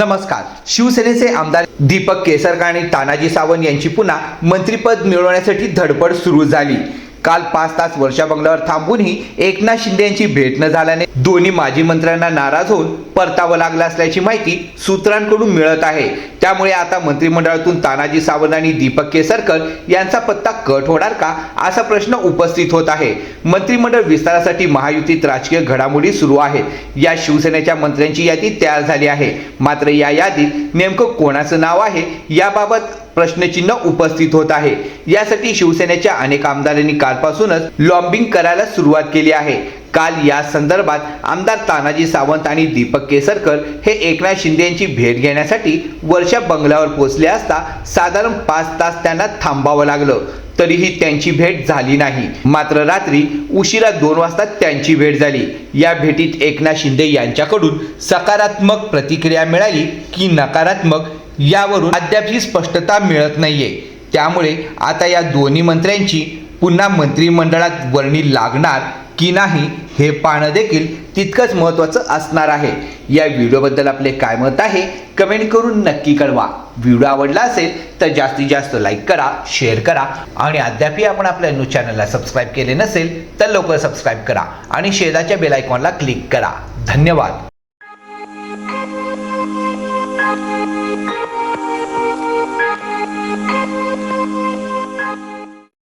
नमस्कार. शिवसेनेचे आमदार दीपक केसरकर आणि तानाजी सावंत यांची पुन्हा मंत्रिपद मिळवण्यासाठी धडपड सुरू झाली. काल पाच तास वर्षा बंगल्यावर थांबूनही एकनाथ शिंदे यांची भेट न झाल्याने दोन्ही माजी मंत्र्यांना नाराज होऊन परतावं लागलं असल्याची माहिती सूत्रांकडून मिळत आहे. त्यामुळे आता मंत्रिमंडळातून तानाजी सावंत आणि दीपक केसरकर यांचा पत्ता कट होणार का असा प्रश्न उपस्थित होत आहे. मंत्रिमंडळ विस्तारासाठी महायुतीत राजकीय घडामोडी सुरू आहेत या शिवसेनेच्या मंत्र्यांची यादी तयार झाली आहे. मात्र या यादीत नेमकं कोणाचं नाव आहे याबाबत प्रश्नचिन्ह उपस्थित होत आहे. यासाठी शिवसेनेच्या अनेक आमदारांनी कालपासूनच लॉम्बिंग करायला सुरुवात केली आहे. काल या संदर्भात आमदार तानाजी सावंत आणि दीपक केसरकर हे एकनाथ शिंदे यांची भेट घेण्यासाठी वर्षा बंगल्यावर पोहोचले असता साधारण पाच तास त्यांना थांबावं लागलं. तरीही त्यांची भेट झाली नाही. मात्र रात्री उशिरा दोन वाजता त्यांची भेट झाली. या भेटीत एकनाथ शिंदे यांच्याकडून सकारात्मक प्रतिक्रिया मिळाली की नकारात्मक यावरून अद्याप ही स्पष्टता मिळत नाहीये. त्यामुळे आता या दोन्ही मंत्र्यांची पुन्हा मंत्रिमंडळात वर्णी लागणार की नाही हे पाहणं देखील तितकंच महत्त्वाचं असणार आहे. या व्हिडिओबद्दल आपले काय मत आहे कमेंट करून नक्की कळवा. व्हिडिओ आवडला असेल तर जास्तीत जास्त लाईक करा शेअर करा आणि अद्यापही आपण आपल्या न्यूज चॅनलला सबस्क्राईब केले नसेल तर लवकर सबस्क्राईब करा आणि शेजारच्या बेल आयकॉनला क्लिक करा. धन्यवाद.